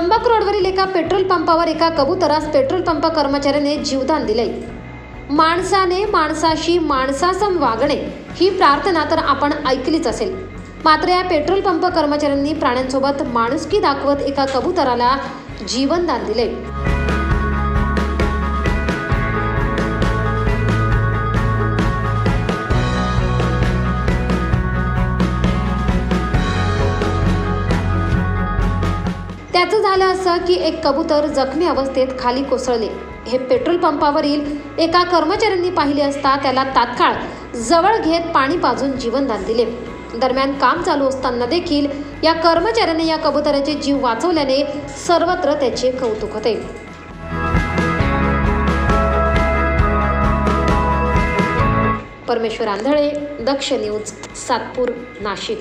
त्र्यंबक रोडवरील एका पेट्रोल पंपावर एका कबुतरास पेट्रोल पंप कर्मचाऱ्याने जीवदान दिले. माणसाने माणसाशी माणसासम वागणे ही प्रार्थना तर आपण ऐकलीच असेल. मात्र या पेट्रोल पंप कर्मचाऱ्यांनी प्राण्यांसोबत माणुसकी दाखवत एका कबुतराला जीवनदान दिले. त्याचं झालं असं की एक कबूतर जखमी अवस्थेत खाली कोसळले. हे पेट्रोल पंपावरील एका कर्मचाऱ्यांनी पाहिले असता त्याला तात्काळ जवळ घेत पाणी पाजून जीवनदान दिले. दरम्यान काम चालू असताना देखील या कर्मचाऱ्याने या कबुतराचे जीव वाचवल्याने सर्वत्र त्याचे कौतुक होते. परमेश्वर आंधळे दक्ष न्यूज सातपूर नाशिक.